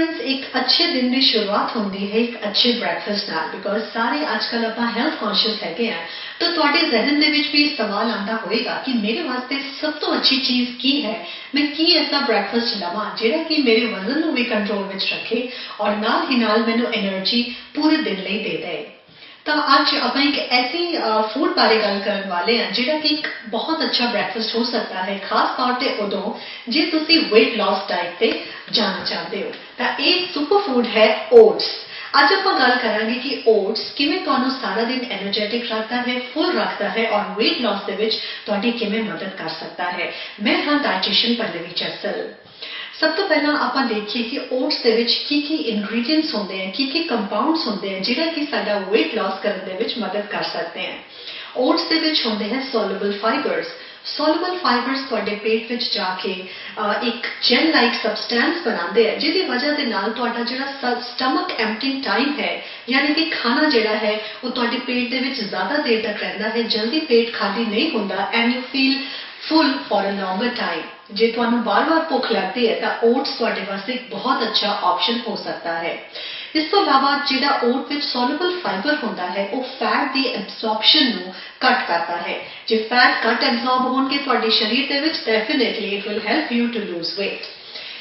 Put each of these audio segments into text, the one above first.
Friends एक अच्छे दिन की शुरुआत होंगी है एक अच्छे ब्रेकफास्ट ना बिकॉज़ सारे अजकल आप हेल्थ कॉन्शियस है तो थोड़े जहन के भी सवाल आता होएगा कि मेरे वास्ते सब तो अच्छी चीज़ की है मैं कि ऐसा ब्रेकफास्ट लवा जोड़ा कि मेरे वज़न भी कंट्रोल में रखे और ना ही मैं एनर्जी पूरे दिन ले दे, दे। तो आज अपना एक ऐसी फ़ूड बारे गल करने वाले हैं, जिड़ा की एक बहुत अच्छा ब्रेकफास्ट हो सकता है, खास तौर पर उदो, जे तुसी वेट लॉस डाइट पे जाना चाहते हो। तो एक सुपर फ़ूड है ओट्स आज आप गल करेंगे कि ओट्स किमें तो सारा दिन एनर्जेटिक रखता है फुल रखता है, और वेट लॉस के विच तो किमें मदद कर सकता है। मैं हाँ डाइजेशन पर लेवी ਸਭ ਤੋਂ ਪਹਿਲਾਂ ਆਪਾਂ ਦੇਖੀਏ ਕਿ ਓਟਸ ਦੇ ਵਿੱਚ ਕੀ ਕੀ ਇੰਗਰੀਡੀਐਂਟਸ ਹੁੰਦੇ ਹਨ ਕੀ ਕੀ ਕੰਪਾਊਂਡਸ ਹੁੰਦੇ ਹਨ ਜਿਹੜਾ ਕਿ ਸਾਡਾ weight loss ਕਰਨ ਦੇ ਵਿੱਚ ਮਦਦ ਕਰ ਸਕਦੇ ਹਨ ਓਟਸ ਦੇ ਵਿੱਚ ਹੁੰਦੇ ਹਨ soluble fibers soluble fibers ਤੁਹਾਡੇ ਪੇਟ ਵਿੱਚ ਜਾ ਕੇ ਅਹ, ਇੱਕ ਜੈਲ ਲਾਈਕ ਸਬਸਟੈਂਸ ਬਣਾਉਂਦੇ ਆ ਜਿਹਦੀ ਵਜ੍ਹਾ ਦੇ ਨਾਲ ਤੁਹਾਡਾ ਜਿਹੜਾ ਸਟਮਕ ਐਮਪਟਿੰਗ ਟਾਈਮ ਹੈ ਯਾਨੀ ਕਿ ਖਾਣਾ ਜਿਹੜਾ ਹੈ ਉਹ ਤੁਹਾਡੇ ਪੇਟ ਦੇ ਵਿੱਚ ਜ਼ਿਆਦਾ ਦੇਰ ਤੱਕ ਰਹਿੰਦਾ ਹੈ ਜਲਦੀ ਪੇਟ ਖਾਲੀ ਨਹੀਂ ਹੁੰਦਾ and you feel full for a longer time जे थानू बार बार भुख लगती है तो ओट्स वास्ते एक बहुत अच्छा ऑप्शन हो सकता है। इस तो अलावा जो ओट में सोलबल फाइबर हों फैट की एबजॉर्बशन घट करता है। जो फैट घट एबजॉर्ब होने शरीर के definitely it will help you to lose weight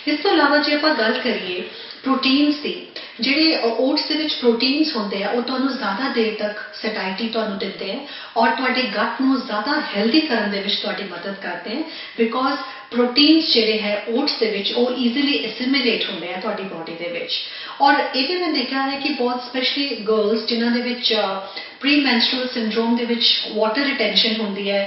इस तो अलावा जो आप गल करिए प्रोटीन की ਜਿਹੜੇ ਓਟਸ ਦੇ ਵਿੱਚ ਪ੍ਰੋਟੀਨਸ ਹੁੰਦੇ ਆ ਉਹ ਤੁਹਾਨੂੰ ਜ਼ਿਆਦਾ ਦੇਰ ਤੱਕ ਸੈਟਾਈਟੀ ਤੁਹਾਨੂੰ ਦਿੰਦੇ ਆ ਔਰ ਤੁਹਾਡੇ ਗੱਟ ਨੂੰ ਜ਼ਿਆਦਾ ਹੈਲਦੀ ਕਰਨ ਦੇ ਵਿੱਚ ਤੁਹਾਡੀ ਮਦਦ ਕਰਦੇ ਆ ਬਿਕੋਜ਼ ਪ੍ਰੋਟੀਨਸ ਜਿਹੜੇ ਹੈ ਓਟਸ ਦੇ ਵਿੱਚ ਉਹ ਈਜ਼ੀਲੀ ਐਸਿਮੀਲੇਟ ਹੁੰਦੇ ਆ ਤੁਹਾਡੀ ਬਾਡੀ ਦੇ ਵਿੱਚ ਔਰ ਇਹ ਵੀ ਮੈਂ ਦੇਖਿਆ ਹੈ ਕਿ ਬਹੁਤ ਸਪੈਸ਼ਲੀ ਗਰਲਸ ਜਿਨ੍ਹਾਂ ਦੇ ਵਿੱਚ ਪ੍ਰੀ ਮੈਂਸਟਰੂਅਲ ਸਿੰਡਰੋਮ ਦੇ ਵਿੱਚ ਵਾਟਰ ਰਿਟੈਂਸ਼ਨ ਹੁੰਦੀ ਹੈ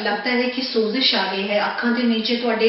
ਲੱਗਦਾ ਹੈ ਕਿ ਸੋਜ਼ਿਸ਼ ਆ ਗਈ ਹੈ ਅੱਖਾਂ ਦੇ ਨੀਚੇ ਤੁਹਾਡੇ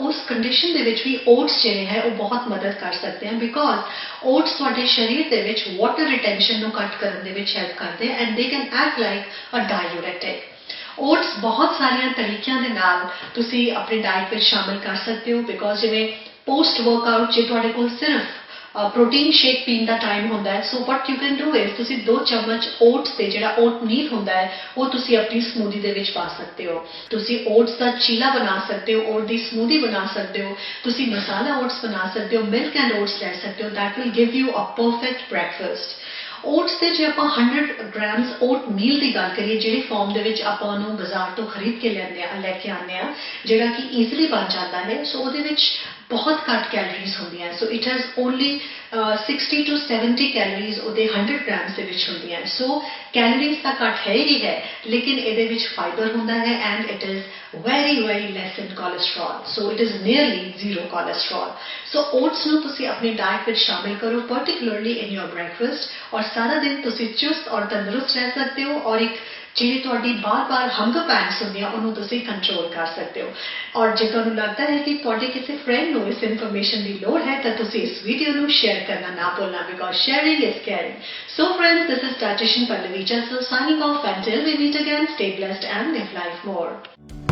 ਉਸ ਕੰਡੀਸ਼ਨ ਦੇ ਵਿੱਚ ਵੀ ਓਟਸ ਜਿਹੜੇ ਹੈ ਉਹ ਬਹੁਤ ਮਦਦ ਕਰ ਸਕਦੇ ਹਨ ਬਿਕੋਜ਼ ਓਟਸ ਤੁਹਾਡੇ ਸਰੀਰ ਦੇ ਵਿੱਚ ਵਾਟਰ ਰਿਟੈਂਸ਼ਨ ਨੂੰ ਘੱਟ ਕਰਨ ਦੇ ਵਿੱਚ ਹੈਲਪ ਕਰਦੇ and they can act like a diuretic oats ਬਹੁਤ ਸਾਰੀਆਂ ਤਰੀਕਿਆਂ ਦੇ ਨਾਲ ਤੁਸੀਂ ਆਪਣੀ ਡਾਈਟ ਵਿੱਚ ਸ਼ਾਮਿਲ ਕਰ ਸਕਦੇ ਹੋ ਬਿਕੋਜ਼ ਜਿਵੇਂ ਪੋਸਟ ਵਰਕਆਊਟ ਜੇ ਤੁਹਾਡੇ ਕੋਲ ਸਿਰਫ ਪ੍ਰੋਟੀਨ ਸ਼ੇਕ ਪੀਣ ਦਾ ਟਾਈਮ ਹੁੰਦਾ ਹੈ so what you can do is ਤੁਸੀਂ 2 ਚਮਚ ਓਟਸ ਤੇ ਜਿਹੜਾ ਓਟ ਮੀਲ ਹੁੰਦਾ ਹੈ ਉਹ ਤੁਸੀਂ ਆਪਣੀ ਸਮੂਦੀ ਦੇ ਵਿੱਚ ਪਾ ਸਕਦੇ ਹੋ ਤੁਸੀਂ ਓਟਸ ਦਾ ਚੀਲਾ ਬਣਾ ਸਕਦੇ ਹੋ ਓਟ ਦੀ ਸਮੂਦੀ ਬਣਾ ਸਕਦੇ ਹੋ ਤੁਸੀਂ ਮਸਾਲਾ ਓਟਸ ਬਣਾ ਸਕਦੇ ਹੋ ਮਿਲਕ ਐਂਡ ਓਟਸ ਲੈ ਸਕਦੇ ਹੋ that will give you a perfect breakfast oats ਤੇ ਜੇ ਆਪਾਂ 100 ਗ੍ਰਾਮਸ ਓਟ ਮੀਲ ਦੀ ਗੱਲ ਕਰੀਏ, ਜਿਹੜੀ ਫਾਰਮ ਦੇ ਵਿੱਚ ਆਪਾਂ ਉਹਨੂੰ ਬਾਜ਼ਾਰ ਤੋਂ ਖਰੀਦ ਕੇ ਲੈਂਦੇ ਆ, ਲੈ ਕੇ ਆਉਂਦੇ ਆ, ਜਿਹੜਾ ਕਿ ਈਜ਼ੀਲੀ ਬਣ ਜਾਂਦਾ ਹੈ ਸੋ ਉਹਦੇ ਵਿੱਚ ਬਹੁਤ ਘੱਟ ਕੈਲਰੀਜ਼ ਹੁੰਦੀਆਂ so it has only 60 to 70 calories ਉਹਦੇ 100 ਗ੍ਰਾਮਸ ਦੇ ਵਿੱਚ ਹੁੰਦੀਆਂ ਸੋ ਕੈਲਰੀਜ਼ ਤਾਂ ਘੱਟ ਹੈ ਹੀ ਹੈ ਲੇਕਿਨ ਇਹਦੇ ਵਿੱਚ ਫਾਈਬਰ ਹੁੰਦਾ ਹੈ and it is very very less in cholesterol so it is nearly zero cholesterol so oats ਨੂੰ ਤੁਸੀਂ ਆਪਣੀ ਡਾਈਟ ਵਿੱਚ ਸ਼ਾਮਿਲ ਕਰੋ particularly in your breakfast ਔਰ ਸਾਰਾ ਦਿਨ ਤੁਸੀਂ ਚੁਸਤ ਔਰ ਤੰਦਰੁਸਤ ਰਹਿ ਸਕਦੇ ਹੋ ਔਰ ਇੱਕ ਜਿਹੜੀ ਤੁਹਾਡੀ ਬਾਰ-ਬਾਰ ਹੰਗਰ ਪੈਂਟਸ ਹੁੰਦੀਆਂ ਉਹਨੂੰ ਤੁਸੀਂ ਕੰਟਰੋਲ ਕਰ ਸਕਦੇ ਹੋ ਔਰ ਜੇ ਤੁਹਾਨੂੰ ਲੱਗਦਾ ਹੈ ਕਿ ਤੁਹਾਡੇ ਕਿਸੇ ਫਰੈਂਡ ਨੂੰ ਇਸ ਇਨਫੋਰਮੇਸ਼ਨ ਦੀ ਲੋੜ ਹੈ ਤਾਂ ਤੁਸੀਂ ਇਸ ਵੀਡੀਓ ਨੂੰ ਸ਼ੇਅਰ ਕਰਨਾ ਨਾ ਭੁੱਲਣਾ because sharing is caring so friends this is Dietitian Pallavi Chassel signing off until we meet again stay blessed and live life more